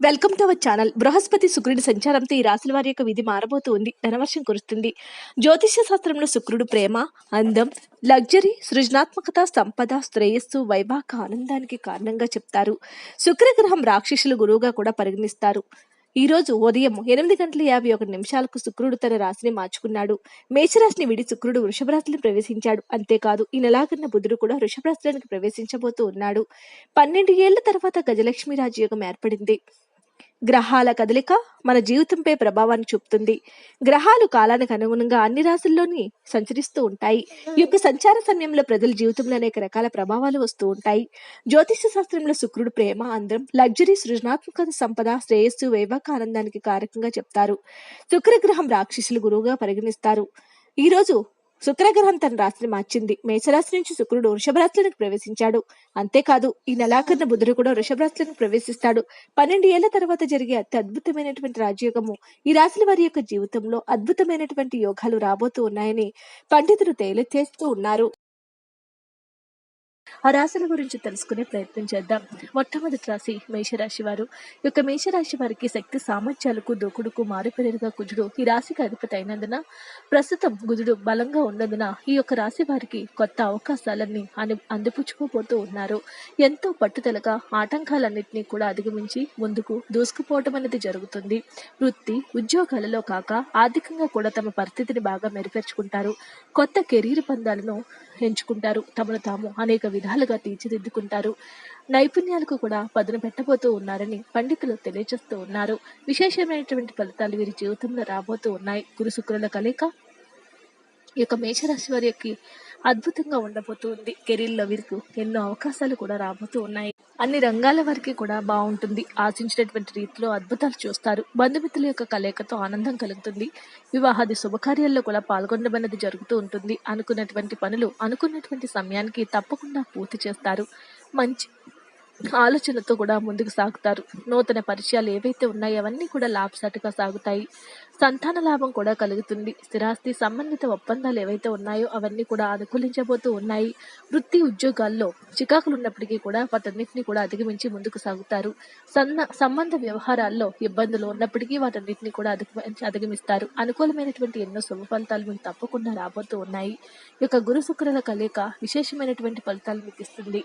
Welcome to our channel బృహస్పతి శుక్రుడి సంచారంతో ఈ రాశుల వారి యొక్క విధి మారబోతుంది. ధనవర్షం కురుస్తుంది. జ్యోతిష్య శాస్త్రంలో శుక్రుడు ప్రేమ అందం లగ్జరీ సృజనాత్మకత సంపద శ్రేయస్సు వైభాగ ఆనందానికి కారణంగా చెప్తారు. శుక్రగ్రహం రాక్షసుల గురువుగా కూడా పరిగణిస్తారు. ఈ రోజు ఉదయం ఎనిమిది గంటల యాభై ఒకటి నిమిషాలకు శుక్రుడు తన రాశిని మార్చుకున్నాడు. మేషరాశిని విడి శుక్రుడు వృషభరాశిని ప్రవేశించాడు. అంతేకాదు ఈ నెలాఖరున బుధుడు కూడా వృషభరాశిలోనికి ప్రవేశించబోతూ ఉన్నాడు. పన్నెండు ఏళ్ళ తర్వాత గజలక్ష్మి రాజయోగం ఏర్పడింది. గ్రహాల కదలిక మన జీవితంపై ప్రభావాన్ని చూపుతుంది. గ్రహాలు కాలానికి అనుగుణంగా అన్ని రాశుల్లోని సంచరిస్తూ ఉంటాయి. ఈ యొక్క సంచార సమయంలో ప్రజల జీవితంలో అనేక రకాల ప్రభావాలు వస్తూ ఉంటాయి. జ్యోతిష శాస్త్రంలో శుక్రుడు ప్రేమ అందరం లగ్జరీ సృజనాత్మక సంపద శ్రేయస్సు వైవాహిక ఆనందానికి కారకంగా చెప్తారు. శుక్రగ్రహం రాక్షసులు గురువుగా పరిగణిస్తారు. ఈ రోజు శుక్రగ్రహం తన రాశిని మార్చింది. మేషరాశి నుంచి శుక్రుడు వృషభరాశులకు ప్రవేశించాడు. అంతేకాదు ఈ నెలాఖరున బుధుడు కూడా వృషభ ప్రవేశిస్తాడు. పన్నెండు ఏళ్ళ తర్వాత జరిగే అతి అద్భుతమైనటువంటి రాజయోగము ఈ రాశుల వారి యొక్క జీవితంలో అద్భుతమైనటువంటి యోగాలు రాబోతూ ఉన్నాయని పండితులు తేలిచేస్తూ ఉన్నారు. ఆ రాశుల గురించి తెలుసుకునే ప్రయత్నం చేద్దాం. మొట్టమొదటి రాశి మేషరాశి వారు. యొక్క మేషరాశి వారికి శక్తి సామర్థ్యాలకు దూకుడుకు మారుపేరుగా కుజుడు ఈ రాశికి అధిపతి అయినందున ప్రస్తుతం గుజుడు బలంగా ఉన్నందున ఈ యొక్క రాశి వారికి కొత్త అవకాశాలన్నీ అని అందిపుచ్చుకోబోతూ ఉన్నారు. ఎంతో పట్టుదలగా ఆటంకాలన్నింటినీ కూడా అధిగమించి ముందుకు దూసుకుపోవటం అనేది జరుగుతుంది. వృత్తి ఉద్యోగాలలో కాక ఆర్థికంగా కూడా తమ పరిస్థితిని బాగా మెరుగుపరుచుకుంటారు. కొత్త కెరీర్ పందాలను ఎంచుకుంటారు తమను తాము అనేక విధాలుగా తీర్చిదిద్దుకుంటారు. నైపుణ్యాలకు కూడా పదును పెట్టబోతూ ఉన్నారని పండితులు తెలియజేస్తూ ఉన్నారు. విశేషమైనటువంటి ఫలితాలు వీరి జీవితంలో రాబోతూ ఉన్నాయి. గురు శుక్రుల కలయిక ఈ యొక్క మేషరాశి వారికి అద్భుతంగా ఉండబోతుంది కెరీర్లో వీరికి ఎన్నో అవకాశాలు కూడా రాబోతూ ఉన్నాయి. అన్ని రంగాల వరకు కూడా బాగుంటుంది. ఆశించినటువంటి రీతిలో అద్భుతాలు చూస్తారు. బంధుమిత్రుల యొక్క కలయికతో ఆనందం కలుగుతుంది. వివాహాది శుభకార్యాల్లో కూడా పాల్గొనడమన్నది జరుగుతూ ఉంటుంది. అనుకున్నటువంటి పనులు అనుకున్నటువంటి సమయానికి తప్పకుండా పూర్తి చేస్తారు. మంచి ఆలోచనతో కూడా ముందుకు సాగుతారు. నూతన పరిచయాలు ఏవైతే ఉన్నాయో అవన్నీ కూడా లాభసాటిగా సాగుతాయి. సంతాన లాభం కూడా కలుగుతుంది. స్థిరాస్తి సంబంధిత ఒప్పందాలు ఏవైతే ఉన్నాయో అవన్నీ కూడా అనుకూలించబోతూ ఉన్నాయి. వృత్తి ఉద్యోగాల్లో చికాకులు ఉన్నప్పటికీ కూడా వాటన్నిటిని కూడా అధిగమించి ముందుకు సాగుతారు. సన్న సంబంధ వ్యవహారాల్లో ఇబ్బందులు ఉన్నప్పటికీ వాటన్నిటిని కూడా అధిగమించి అధిగమిస్తారు. అనుకూలమైనటువంటి ఎన్నో శుభ ఫలితాలు మీకు తప్పకుండా రాబోతూ ఉన్నాయి. ఈ యొక్క గురు శుక్రుల కలయిక విశేషమైనటువంటి ఫలితాలు మీకు ఇస్తుంది.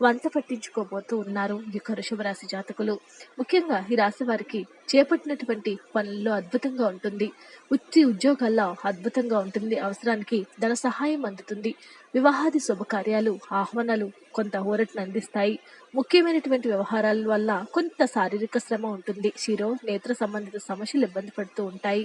వంత పట్టించుకోబోతూ ఉన్నారు ఈ యొక్క రాశి జాతకులు. ముఖ్యంగా ఈ రాశి వారికి చేపట్టినటువంటి పనుల్లో అద్భుతంగా ఉంటుంది. ఉత్తి ఉద్యోగాల్లో అద్భుతంగా ఉంటుంది. అవసరానికి ధన సహాయం అందుతుంది. వివాహాది శుభకార్యాలు ఆహ్వానాలు కొంత ఊరటను అందిస్తాయి. ముఖ్యమైనటువంటి వ్యవహారాల వల్ల కొంత శారీరక శ్రమ ఉంటుంది. శిరో నేత్ర సంబంధిత సమస్యలు ఇబ్బంది పడుతూ ఉంటాయి.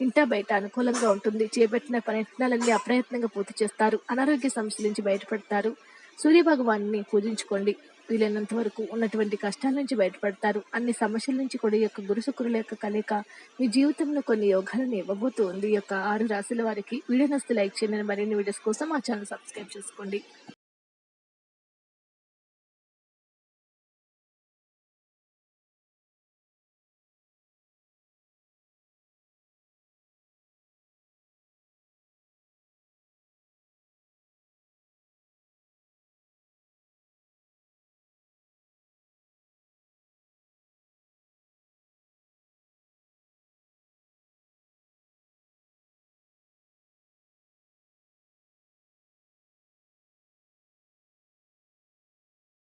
ఇంటా బయట అనుకూలంగా ఉంటుంది. చేపట్టిన ప్రయత్నాలన్నీ అప్రయత్నంగా పూర్తి చేస్తారు. అనారోగ్య సమస్యల నుంచి బయటపడతారు. సూర్య భగవాన్ని పూజించుకోండి. వీలైనంత వరకు ఉన్నటువంటి కష్టాల నుంచి బయటపడతారు. అన్ని సమస్యల నుంచి కూడా ఈ యొక్క గురుశుకురుల యొక్క కలయిక మీ జీవితంలో కొన్ని యోగాలను ఇవ్వబోతూ ఉంది. ఈ యొక్క ఆరు రాశుల వారికి వీడియో నస్తు లైక్ చేయండి. మరిన్ని వీడియోస్ కోసం మా ఛానల్ సబ్స్క్రైబ్ చేసుకోండి.